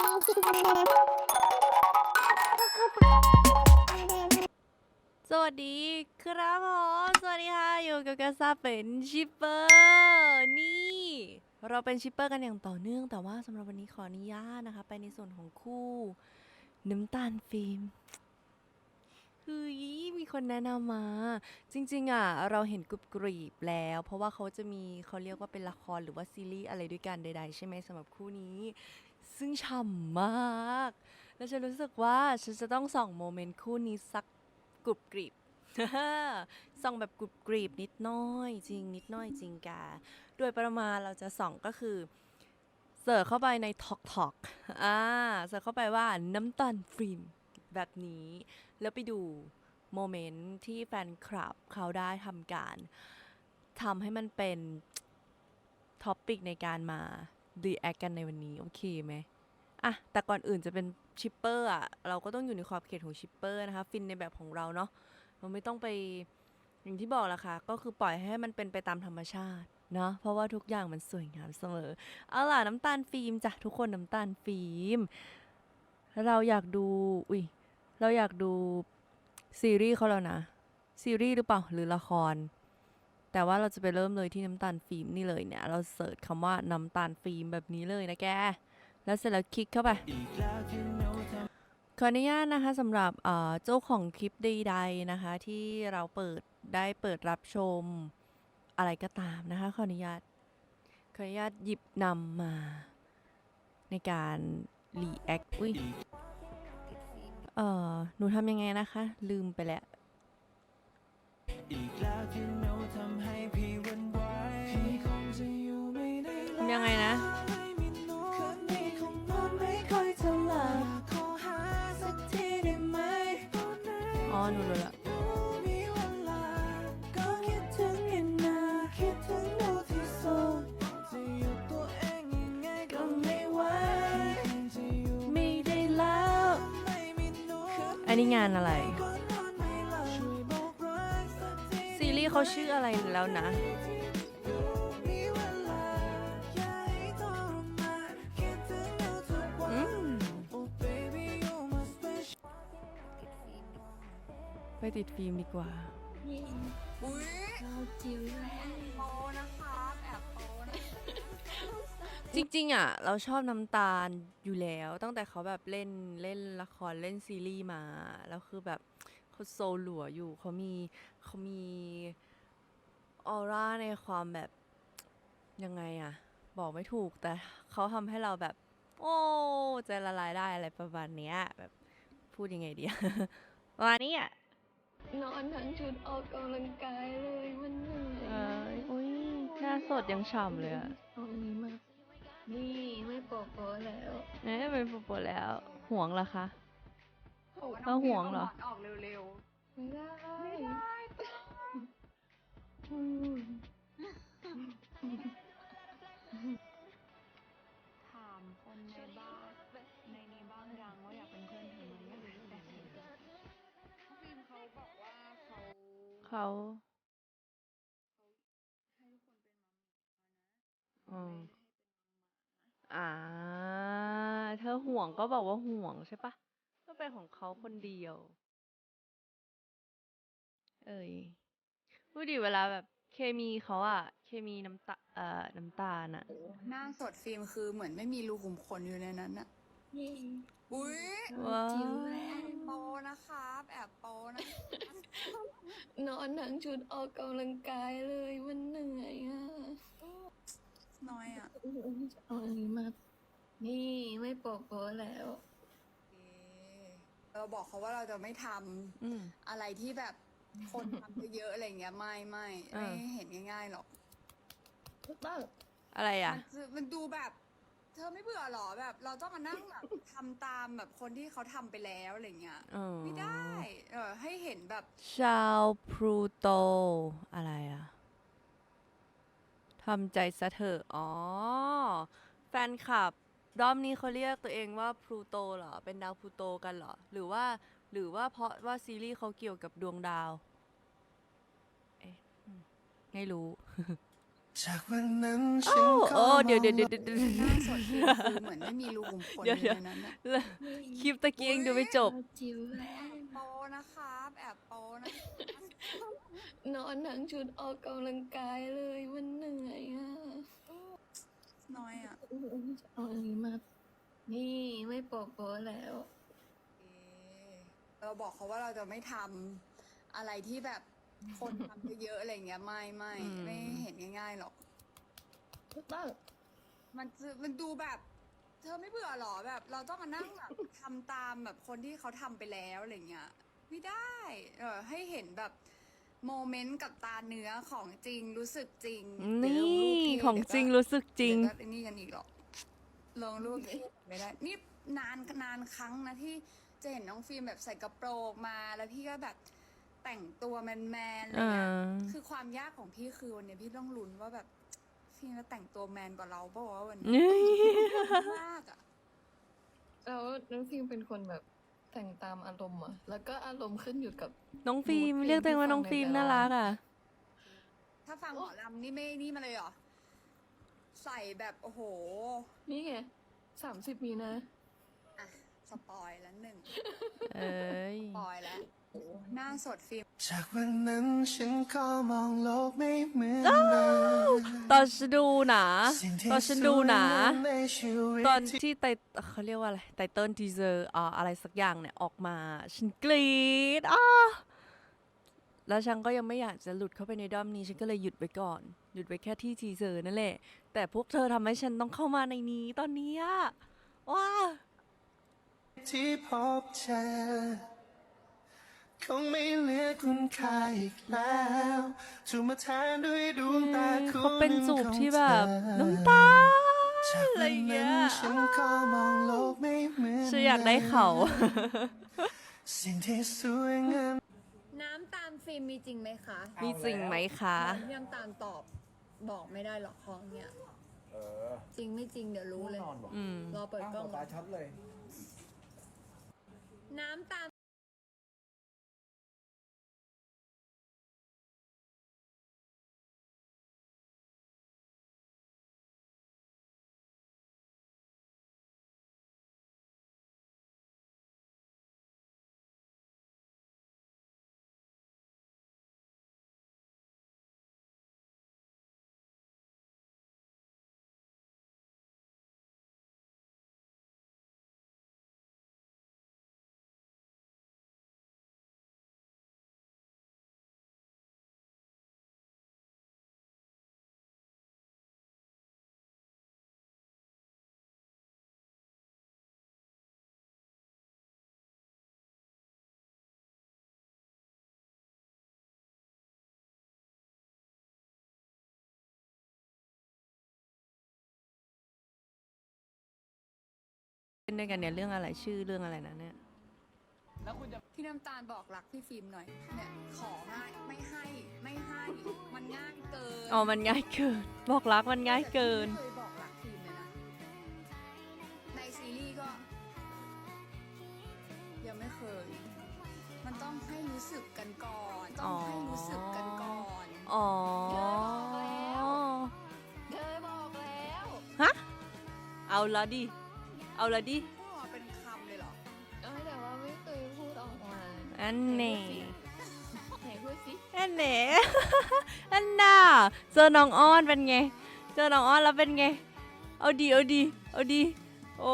สวัสดีครับผมสวัสดีค่ะอยู่กับกาซาเป็นชิปเปอร์นี่ เราเป็นชิปเปอร์กันอย่างต่อเนื่อง แต่ว่าสำหรับวันนี้ขออนุญาตนะคะ ไปในส่วนของคู่น้ำตาลฟิล์มเฮ้ยมีคนแนะนำมา จริง ๆ อะ เราเห็นกรุบกรีบแล้ว เพราะว่าเขาจะมีเขาเรียกว่าเป็นละครหรือว่าซีรีส์อะไรด้วยกันใด ๆ ใช่ไหมสำหรับคู่นี้ ซึ่งฉ่ำมาก แล้วฉันรู้สึกว่าฉันจะต้องส่องโมเมนต์คู่นี้สักกรุบกรีบส่องแบบกรุบกรีบนิดน้อยจริง นิดน้อยจริงกาโดยประมาณเราจะส่องก็คือ เสิร์ชเข้าไปใน Tok Tok อ่าเสิร์ชเข้าไปว่าน้ำตาลฟิล์มแบบนี้ แล้วไปดูโมเมนต์ที่แฟนคลับเขาได้ทำการทำให้มันเป็นท็อปปิกในการมา ดีแอคกันในวันนี้ โอเคไหมอะแต่ก่อนอื่นจะเป็นชิปเปอร์อะเราก็ต้องอยู่ในขอบเขตของชิปเปอร์นะคะฟินในแบบของเราเนาะเราไม่ต้องไปอย่างที่บอกละค่ะ ก็คือปล่อยให้มันเป็นไปตามธรรมชาติเนาะเพราะว่าทุกอย่างมันสวยงามเสมอ เอาล่ะน้ำตาลฟิล์มจ้ะทุกคนน้ำตาลฟิล์มเราอยากดูอุ้ยเราอยากดูซีรีส์เขาแล้วนะ ซีรีส์หรือเปล่าหรือละคร แต่ว่าเราจะไปเริ่มเลยที่น้ำตาลฟิล์มนี่เลยเนี่ย เราเสิร์ชคำว่าน้ำตาลฟิล์มแบบนี้เลยนะแก แล้วเสร็จแล้วคลิกเข้าไป ขออนุญาตนะคะสำหรับเจ้าของคลิปใดๆนะคะ ที่เราเปิดได้เปิดรับชมอะไรก็ตามนะคะ ขออนุญาต ขออนุญาตหยิบนำมา ในการรีแอคอุ้ยเอ่อหนูทำยังไงนะคะ ลืมไปแล้ว ทำยังไงนะอ๋อหนูรู้ละไม่ได้แล้วอันนี้งานอะไร เขาชื่ออะไรแล้วนะอืมไปติดฟิล์มดีกว่า อุ้ยจิ๋วโปนะครับแอบโปนะจริงๆอะ เราชอบน้ำตาลอยู่แล้ว ตั้งแต่เขาแบบเล่นเล่นละครเล่นซีรีส์มา แล้วคือแบบ เขาโซลหลัวอยู่เขามีเขามีออร่าในความแบบยังไงอะบอกไม่ถูกแต่เขาทำให้เราแบบ โอ้ใจละลายได้อะไรประมาณเนี้ยแบบพูดยังไงดี ประมาณนี้อะนอนทั้งชุดออกกำลังกายเลยมันเหนื่อยเอออุ้ยหน้าสดยังฉ่ำเลยอะเอาอันนี้มานี่ไม่โปะโปะแล้วเอ๊ะเป็นปปแล้วห่วงเหรอคะ บอกว่าเออห่วงเหรอน้องฟิล์มาหมอนออกเร็วไม่ได้ๆ ไม่ได้อืมถามคนในบ้านในนี้บ้างยังว่าอยากเป็นเพื่อนเธอไหมไม่รู้แต่น้องฟิล์มเขาบอกว่าเขาเขาอืม อ่า เธอห่วงก็บอกว่าห่วงใช่ปะก็ เป็นของเขาคนเดียว เอ้ยพูดดิเวลาแบบ เคมีเขาอะเคมีน้ำตาเอ่อน้ำตาลอะหน้าสดฟิล์มคือเหมือนไม่มีรูขุมขนอยู่ในนั้นอะนี่อุ้ยว้าจิ๋ววแล้วโปนะครับแอบโปนะนอนทั้งชุดออกกำลังกายเลยมันเหนื่อยอะน้อยอะเอาอันนี้มานี่ไม่โปะโปะแล้วโอเค เราบอกเขาว่าเราจะไม่ทำอืม อะไรที่แบบคนทำเยอะๆอะไรเงี้ยไม่ไม่อ่าไม่เห็นง่ายๆหรอกถูกต้อง อะไรอะมันจะมันดูแบบ เธอไม่เบื่อหรอแบบ เราต้องมานั่งแบบทำตามแบบคนที่เขาทำไปแล้วอะไรเงี้ยอ๋อ ไม่ได้ เออ ให้เห็นแบบชาวพลูโต อะไรอะทำใจซะเถอะอ๋อ แฟนคลับ รอบนี้เขาเรียกตัวเองว่าพลูโตเหรอ เป็นดาวพลูโตกันเหรอ หรือว่า หรือว่าเพราะว่าซีรีส์เขาเกี่ยวกับดวงดาว เอ๊ะอืมไม่รู้ จากวันนั้นฉัโอ้นก็โอ้เดี๋ยวเดี๋ยวเดี๋ยวเดี๋ยวหน้าสดฟิล์มคือเหมือนไม่มีรูขุมขนเดี๋ยวอเดี๋ยวในนั้นน่ะคลิปตะกี้ยังดูไม่จบ จิ๋วแล้โปนะครับแอบโปนะนอนทั้งชุดออกกำลังกายเลยมันเหนื่อยอะ น้อยอะเอาอันนี้มา นี่ไม่โปะโปะแล้วเราบอกเขาว่าเราจะไม่ทำอะไรที่แบบคนทำเยอะๆอะไรเงี้ยไม่ไม่อืม ไม่เห็นง่ายๆหรอก ถูกต้องมันจะมันดูแบบ เธอไม่เบื่อหรอแบบ เราต้องมานั่งแบบทำตามแบบคนที่เขาทำไปแล้วอะไรเงี้ยไม่ได้ เออให้เห็นแบบ โมเมนต์กับตาเนื้อของจริงรู้สึกจริงเดี๋ยวลนี่รูปที่ของจริงรู้สึกจริงเดี๋ยวก็ไอ้นี่กันอีกหรอกลงรูปที่ไม่ได้นี่นานนานครั้งนะที่จะเห็นน้องฟิล์มแบบใส่กระโปรงมาแล้วพี่ก็แบบแต่งตัวแมนๆอะไรเงี้ยอ่าคือความยากของพี่คือวันเนี้ยพี่ต้องลุ้นว่าแบบฟิล์มจะแต่งตัวแมนกว่าเราเปล่าวะวันนี้นี่มากอะแล้วน้องฟิล์มเป็นคนแบบ แต่งตามอารมณ์อะแล้วก็อารมณ์ขึ้นอยู่กับ น้องฟิล์มมูดเพลงเรียกตัวเองว่าที่ฟังน้องฟิล์มในแต่ละน่ารักอะ ถ้าฟังหมอลำนี่ไม่นี่มาเลยเหรอ ใส่แบบโอ้โห นี่ไงสามสิบมีนะ อะ สปอยแล้วหนึ่งเอ้ย สปอยแล้ว โอ้หน้าสดฟิล์มจากวันนั้นฉันก็มองโลกไม่เหมือนเดิมตอนฉันดูหนาสิ่งที่ตอนฉันดูหนาสวยในชีวิตตอนที่ไตเขาเรียกว่าอะไรไตเติลทีเซอร์อ่าอะไรสักอย่างเนี่ยออกมาฉันกรี๊ดอ้าแล้วฉันก็ยังไม่อยากจะหลุดเข้าไปในด้อมนี้ฉันก็เลยหยุดไว้ก่อน หยุดไว้แค่ที่ทีเซอร์นั่นแหละ แต่พวกเธอทำให้ฉันต้องเข้ามาในนี้ตอนนี้อะว้าที่พบเจอ คงไม่เหลือคุณค่าอีกแล้วถูกมาแทนด้วยดวงตาคู่เขาเป็นจูบที่แบบของเธอน้ำตาจากอะไรวันเงี้นั้ยนฉันก็มองโลกไม่เหมือนฉันอยากได้เขา สิ่งที่สวยงามน้ำตามฟิล์มมีจริงไหมคะมีจริงไหมคะพี่น้ำตาลตอบบอกไม่ได้หรอกของเนี่ย เออจริงไม่จริงเดี๋ยวรู้เลยนอนบอกอืม รอเปิดอ้าวกล้อง ตาชัดเลย น้ำตามเล่ นด้วยกันเนี่ยเรื่องอะไรชื่อเรื่องอะไรนะเนี่ยพี่น้ำตาลบอกรักพี่ฟิล์มหน่อยเนี่ยของ่ายไม่ให้ไม่ให้ มันง่ายเกินอ๋อ มันง่ายเกิน บอกรักมันง่ายเกินไม่เคยบอกรักฟิล์มเลยนะในซีรีส์ก็ ยังไม่เคย มันต้องให้รู้สึกกันก่อน ต้องให้รู้สึกกันก่อนอ๋อ เธอบอกแล้ว ฮะ เอาละดิ เอาละดิพูดมาเป็นคำเลยเหรอ เอ้ยแต่ว่าไม่เคยพูดออกมาอันเน่ไหนพูดสิอันเน่อันน่าเจอน้องอ้อนเป็นไง เจอน้องอ้อนแล้วเป็นไง เอาดีเอาดีเอาดีโอ้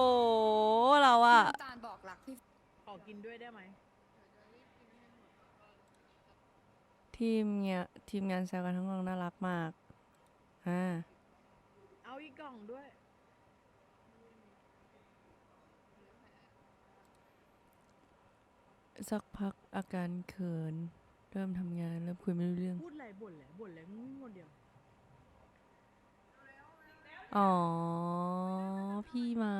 เราอะน้ำตาลบอกรักพี่ขอกินด้วยได้ไหมทีมเนี่ยทีมงานแซวกันทั้งวงน่ารักมากอ่าเอาอีกกล่องด้วย สักพักอาการเขิน เริ่มทำงานเริ่มคุยไม่รู้เรื่อง พูดอะไรบ่นแหละบ่นแหละงุ้งคนเดียว อ๋อ พี่มา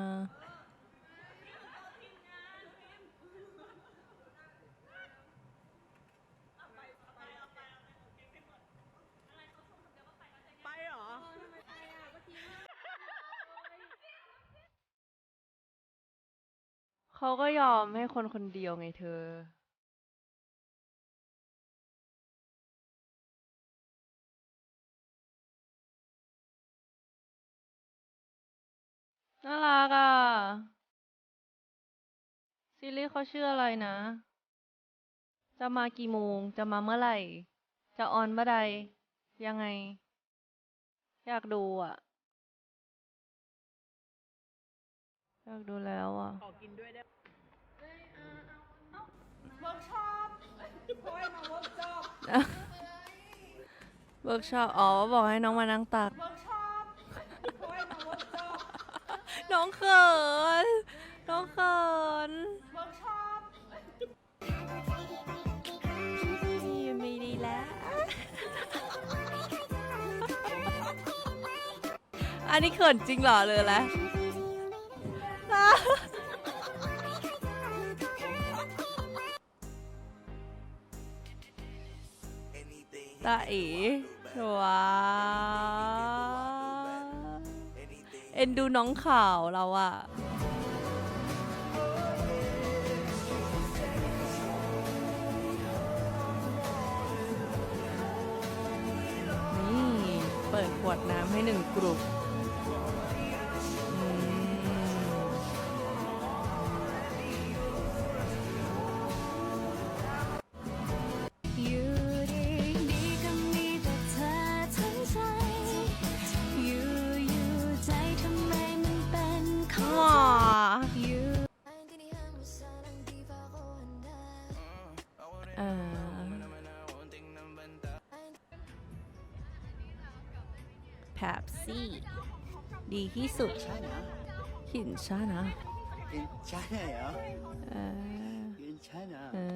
เขาก็ยอมให้คนคนเดียวไงเธอน่ารักอะซิลี่เขาชื่ออะไรนะ จะมากี่โมง จะมาเมื่อไหร่ จะออนเมื่อใด ยังไง อยากดูอะ อยากดูแล้วอะ ขอกินด้วยได้เวิร์กช็อปอ๋อ บอกให้น้องมานั่งตักน้องเขิน น้องเขินนี่ไม่ดีแล้ว อันนี้เขินจริงเหรอเลยละ ตาอ๋ว้าเอ็นดูน้องข่าวเราอะนี่ เปิดขวดน้ำให้หนึ่งกลุ่ม ปซี่ ดีที่สุดหินชานะ 괜찮아요. เออ 괜찮아. เออ อ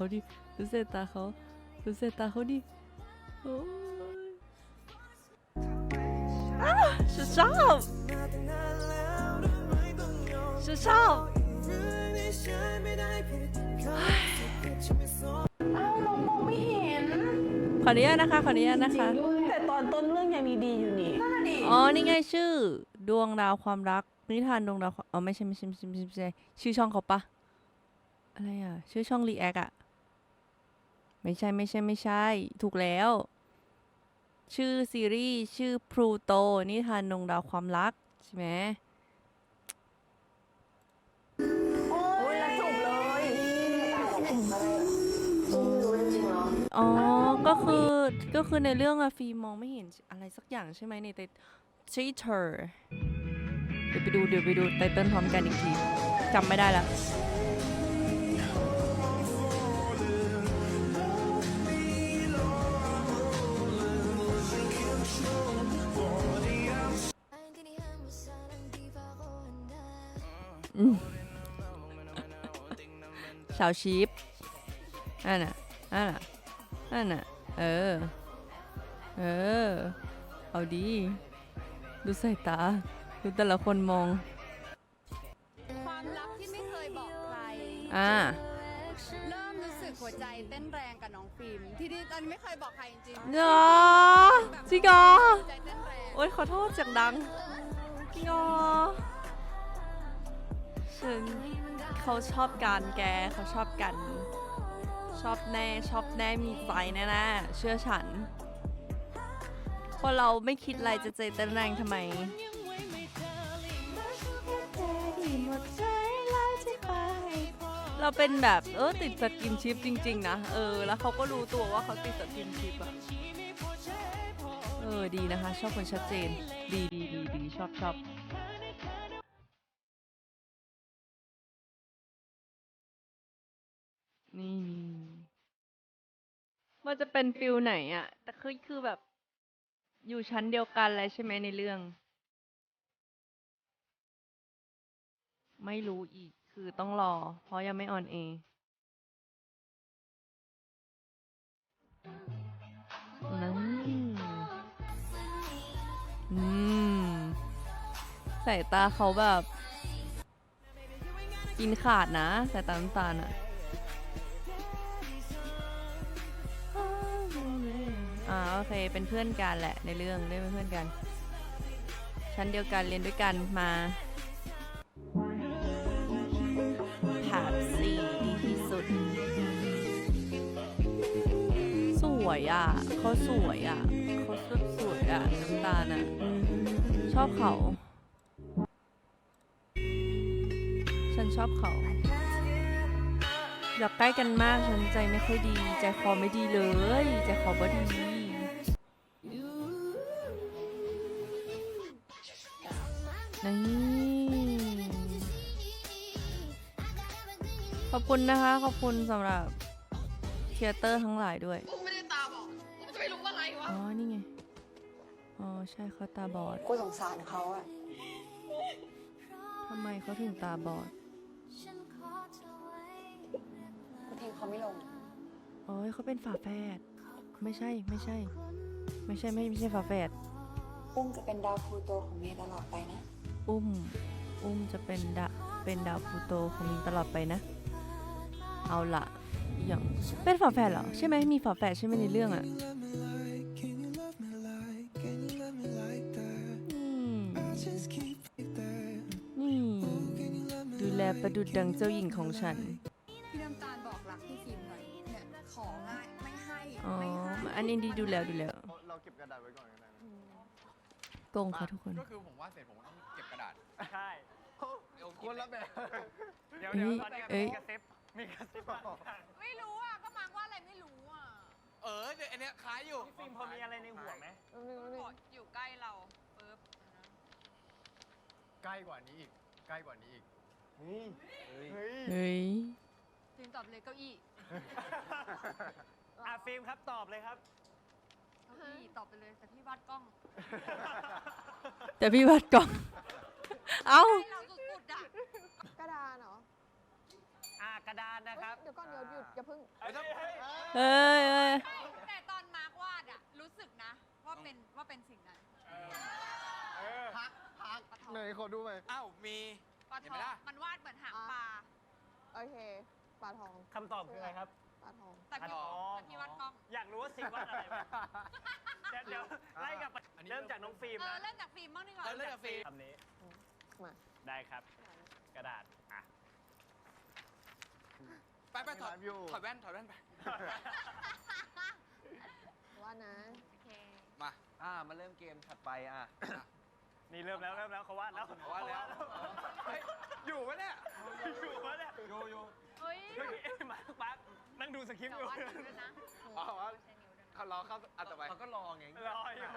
เขาดิดูเสตาเขาดูเสตาเขาดิโอ้ยอ้าวฉันชอบฉันชอบขออนุญาตนะคะขออนุญาตนะคะ แต่ตอนต้นเรื่องยังดีๆอยู่นี่อ๋อ นี่ไงชื่อ ดวงดาวความรัก นิทานดวงดาวความอ๋อไม่ใช่ไม่ใช่ไม่ใช่ไม่ใช่ไม่ใช่ชื่อช่องเขาปะอะไรอะ ชื่อช่องรีแอคอะ ไม่ใช่ไม่ใช่ไม่ใช่ ถูกแล้ว ชื่อซีรีส์ชื่อพลูโตนิทานดวงดาวความรัก ใช่ไหมโอ้ยแล้วจบเลยอ๋อ ก็คือก็คือในเรื่องอะฟิล์มมองไม่เห็นอะไรสักอย่างใช่ไหมในไตชีเธอร์เดี๋ยวไปดูเดี๋ยวไปดูไตเติ้ลพร้อมกันอีกทีจำไม่ได้แล้ว ชาวชีฟนั่นน่ะนั่นน่ะนั่นน่ะเออ เออ เอาดี ดูสายตา ดูแต่ละคนมอง ความลับที่ไม่เคยบอกใคร อ่า เริ่มรู้สึกหัวใจเต้นแรงกับน้องฟิล์มที่ที่ตอนนี้ไม่เคยบอกใครจริงเนาะจริงเหรอ หัวใจเต้นแรง โอ๊ยขอโทษเสียงดังจริงเหรอฉัน เขาชอบกันแกเขาชอบกัน ชอบแน่ชอบแน่มีใจแน่ๆเชื่อฉันพอเราไม่คิดอะไรจะใจเต้นแรงทำไมเราเป็นแบบเออติดสกินชิปจริง ๆ นะ เออ แล้วเขาก็รู้ตัวว่าเขาติดสกินชิปอะเออ ดีนะคะ ชอบคนชัดเจน ดีดีดีดีชอบชอบ นี่ มันจะเป็นฟิลไหนอะแต่คือคือแบบ อยู่ชั้นเดียวกันเลยใช่ไหมในเรื่อง ไม่รู้อีกคือต้องรอ เพราะยังไม่ออนเอนั่นอืมสายตาเขาแบบ กินขาดนะสายตาน้ำตาลอะ อ่าโอเคเป็นเพื่อนกันแหละในเรื่องได้เป็นเพื่อนกัน ชั้นเดียวกันเรียนด้วยกันมาถามสี่ดีที่สุด สวยอะเขาสวยอะเขาสุดสวยอะน้ำตาลอะ ชอบเขา ฉันชอบเขาอยากใกล้กันมากฉันใจไม่ค่อยดี ใจคอไม่ดีเลย ใจคอบ่ดี นี่ขอบคุณนะคะ ขอบคุณสำหรับเทยเตอร์ทั้งหลายด้วยไม่ได้ตาบอกผมจะไปรู้ว่าอะไรวะ อ๋อ นี่ไง อ๋อ ใช่เขาตาบอดกูสงสารเขาอะทำไมเขาถึงตาบอดกูทิ้งเขาไม่ลง โอ้ยเขาเป็นฝาแฝด ไม่ใช่ ไม่ใช่ ไม่ใช่ ไม่ไม่ใช่ฝาแฝด ปุ้มจะเป็นดาวพลูโตของเมย์ตลอดไปนะ อุ้ม อุ้มจะเป็นดาเป็นดาวพลูโตของมินตลอดไปนะ เอาละอย่างเป็นฝาแฝดเหรอ ใช่ไหมมีฝาแฝดใช่ไหมในเรื่องอะ Can you love me like, can you love me like that? อืม I just keep like that. นี่ Can you love me ดูแลประดุดดังเจ้าหญิงของฉันพี่น้ำตาลบอกรักพี่ฟิล์มหน่อยเนี่ยของ่ายไม่ให้อ๋อไม่ให้อันนี้ดีดูแล้วดูแล้วเราเก็บกระดาษไว้ก่อนก็ได้นะโกงค่ะทุกคน ก็คือผมว่าดเสร็จผมก็ต้อง ใช่คนละแบบ เดี๋ยวเอ้เดี๋ยวยตอนนี้เอ้ยมีกระซิบมีกระซิบมาไม่รู้อะ ก็มังว่าอะไรไม่รู้อะเออเดี๋ยวอันเนี้ยคล้ายอยู่พี่ฟิล์มพอมีอะไรในหัวไหมบอกอยู่ใกล้เราปึ๊บใกล้กว่านี้อีก ใกล้กว่านี้อีกนี่เฮ้ยเฮ้ยฟิล์มตอบเลยเก้าอี้อะฟิล์มครับตอบเลยครับ เก้าอี้ตอบไปเลยแต่พี่วาดกล้องแต่พี่วัดกล่อง เอ้าใกล้เราสุดๆอะกระดานเหรออะกระดานนะครับเดี๋ยวก่อนเดี๋ยวหยุดอย่าเพิ่งเฮ้ยเฮ้ยเอ้ยเอ้ยแต่ตอนมาร์กวาดอะรู้สึกนะว่าเป็นว่าเป็นสิ่งนั้นพักพักไหนขอดูไหมอ้าวมี ปลาเห็ทนอไหมงล่ะ มันวาดเหมือนหางอะปลาโอเคปลาทองคำตอบคืออะไรครับ ปลาทองแต่พี่อ๋อ แต่พี่วาดกล้องอยากรู้ว่าซิงวาดอะไรไหมเดี๋ยวเดี๋ยวไล่กลับไปอันนี้เริ่มจากน้องฟิล์มเออนะเริ่มจากฟิล์มบ้างดีกว่า เริ่มจากฟิล์มคำนี้ มา ได้ครับ กระดาษ อะ ไปไปถอดถอดแว่นถอดแว่นไป ว่านะ โอเค มา อ่า มาเริ่มเกมถัดไปอะ นี่เริ่มแล้วเริ่มแล้วเขาวาดแล้วเขาวาดแล้ว เฮ้ย อยู่ปะเนี่ย อยู่วะเนี่ยอยู่อยู่เฮ้ยเมื่อกี้มาร์คมาร์คนั่งดูสคริปต์แต่อยู่วาดนิ้วด้วยนะอ๋อใช้นิ้วด้วยนะเขารอเข้าอันต่อไปเขาก็รอไงรออยู่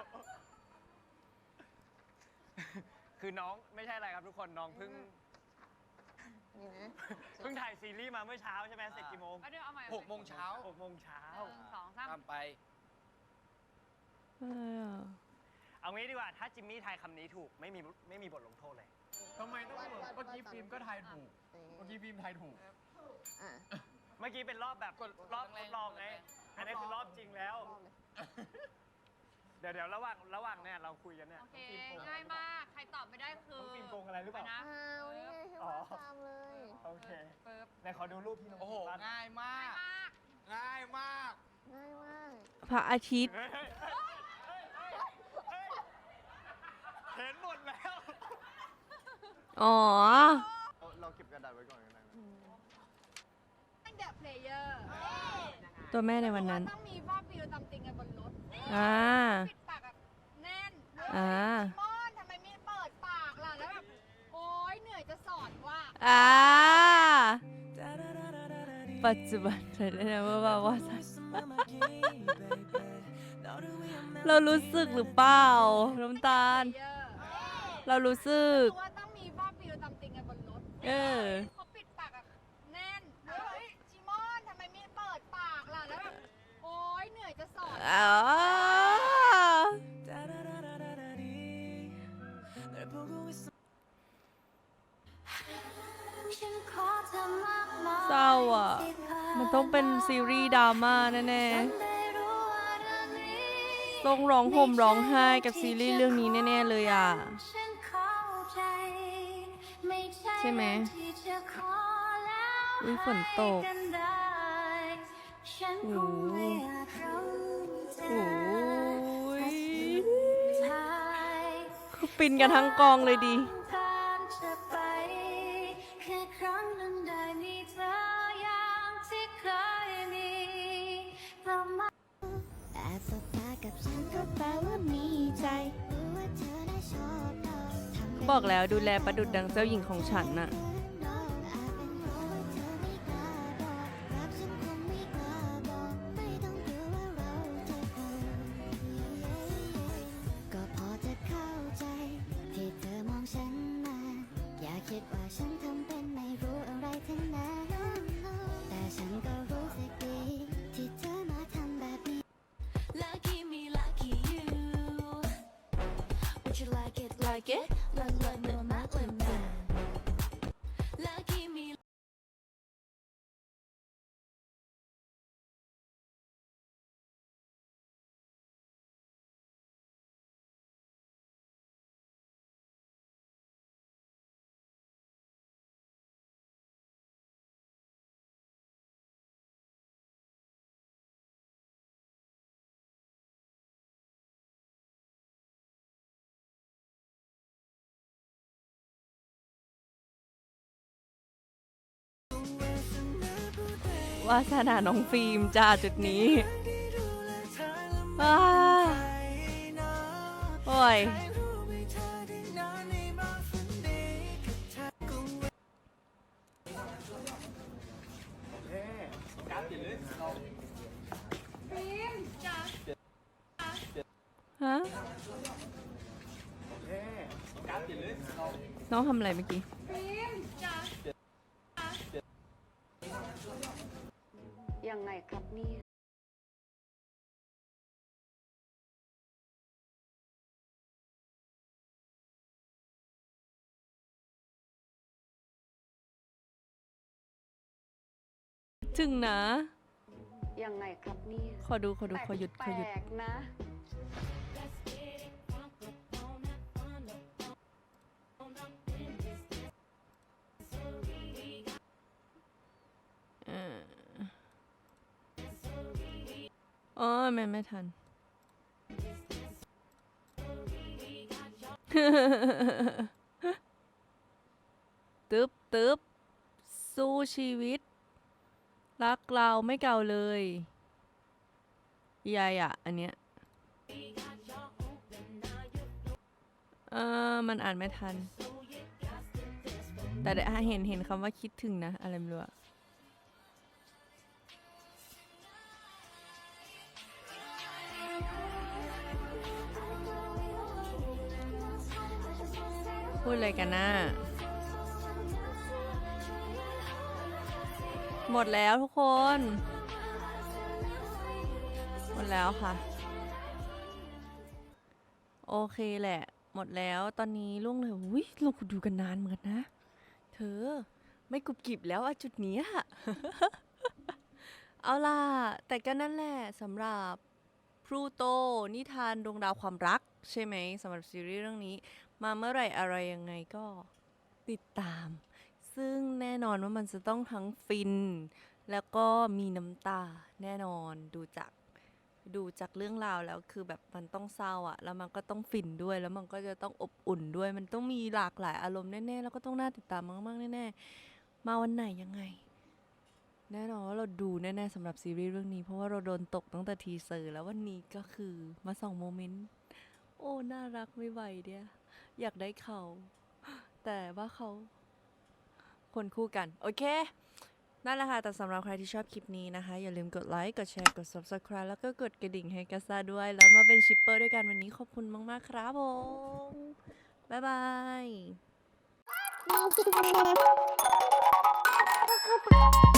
คือน้องไม่ใช่อะไรครับทุกคนน้องเพิ่งนี่นะเพิ่งถ่ายซีรีส์มาเมื่อเช้าใช่ไหมเสร็จกี่โมงเอาเดี๋ยวเอาใหม่หกโมงเช้าหกโมงเช้าหนึ่งสองสามตามไป อะไรอะเอางี้ดีกว่าถ้าจิมมี่ทายคำนี้ถูกไม่มีไม่มีบทลงโทษเลย ทำไมต้องวาดวาดเมื่อกี้วาดฟิล์มก็ทายถูกนี่เมื่อกี้ฟิล์มทายถูก อะ เมื่อกี้เป็นรอบแบบกดรอบแรทงดๆลองไงอันนี้คือรอบจริงแล้ว รอบเลย เดี๋ยวเดี๋ยวระหว่างระหว่างเนี่ยเราคุยกันเนี่ยโอเคน้องฟิล์มโกงง่ายมาก ใครตอบไม่ได้คือน้องฟิล์มโกงอะไรหรือเปล่าไปนะอ้าวนี่ไงให้วาดตามเลย โอเคปึ๊บไหนขอดูรูปที่น้องโอ้โห ฟิล์มวาดง่ายมาง่ายกมาก ง่ายมาก ง่ายมากพระอาทิตย์ เฮ้ยเฮ้ยเฮ้ยเฮ้ยเฮ้ยเห็นหมดแล้วอ๋อ เราเก็บกระดาษไว้ก่อนก็ได้นะอืมเป็นเดอะเพลเยอร์ตัวแม่ในวันนั้น ต้องมีว่าฟิลตำติงกันบนรถ อ่า ปิดปากแบบแน่นอ่ามอนทำไมไม่เปิดปากล่ะ แล้วแบบ โอ๊ย เหนื่อยจะสอนว่า อ่า ปัจจุบันเธอได้นะว่าว่าว่าเรารู้สึกหรือเปล่า น้ำตาลเพลเยอร์เรารู้สึกว่าต้องมีว่าฟิลตำติงกันบนรถ เออ อ๋อเศร้าอะ มันต้องเป็นซีรีส์ดราม่าแน่ๆต้องร้องห่มร้องไห้กับซีรีส์เรื่องนี้แน่ ๆ เลยอะ ใช่ไหมอแล้ยฝนตกให้กันได้ฉันคงไม่อาจรู้ใจ โอ้ยท้ายคือปินกันทั้งกองเลยดีทางจะไปแค่ครั้งนั้นได้มีเธออย่างที่เคยมีเรามาแอบสบตากับฉันก็แปลว่ามีใจรู้ว่าเธอได้ชอบเราทำให้บอกแล้วดูแลประดุดดังเจ้าหญิงของฉันน่ะ คิดว่าฉันทำเป็นไม่รู้อะไรทั้งนั้นแต่ฉันก็รู้สึกดี ที่เธอมาทำแบบนี้ Lucky me lucky you Would you like it like it าสนาน้องฟิล์มจ้าจุดนี้โอ้ยฮะน้องทำอะไรเมื่อกี้ ยังไงครับเนี่ยถึงนะ ยังไงครับเนี่ย ขอดูขอดูขอหยุดขอหยุด แปลกๆนะ อ๋อไม่ไม่ทัน ตึ๊บตึ๊บสู้ชีวิต รักเราไม่เก่าเลยยายอะอันเนี้ย เออมันอ่านไม่ทัน แต่ได้เห็นเห็นคำว่าคิดถึงนะ อะไรไม่รู้อะ พูดอะไรกันนะหมดแล้วทุกคน หมดแล้วค่ะ โอเคแหละ หมดแล้วตอนนี้ล่งเลยอุ้ยเราดูกันนานเหมือนกันนะ เธอไม่กรุบกริบแล้วอะจุดนี้ยเอาล่ะ แต่ก็นั่นแหละสำหรับพลูโตนิทานดวงดาวความรัก ใช่ไหมสำหรับซีรีส์เรื่องนี้ มาเมื่อไหร่อะไรยังไงก็ติดตาม ซึ่งแน่นอนว่ามันจะต้องทั้งฟิน แล้วก็มีน้ำตาแน่นอนดูจากดูจากเรื่องราวแล้วคือแบบมันต้องเศร้าอะแล้วมันก็ต้องฟินด้วยแล้วมันก็จะต้องอบอุ่นด้วย มันต้องมีหลากหลายอารมณ์แน่ๆแล้วก็ต้องน่าติดตามมากๆแน่ๆมาวันไหนยังไง แน่นอนว่าเราดูแน่ๆสำหรับซีรีส์เรื่องนี้ เพราะว่าเราโดนตกตั้งแต่ทีเซอร์แล้ววันนี้ก็คือมาส่องโมเมนต์โอ้ น่ารักไม่ไหวเดีย อยากได้เขา แต่ว่าเขา คนคู่กัน โอเค นั่นแหละค่ะ แต่สำหรับใครที่ชอบคลิปนี้นะคะ อย่าลืมกดไลค์ กดแชร์ กด subscribe แล้วก็กดกระดิ่งให้กัสซาด้วย แล้วมาเป็นชิปเปอร์ด้วยกันวันนี้ขอบคุณมาก ๆ ครับผม บ๊ายบาย Thank you.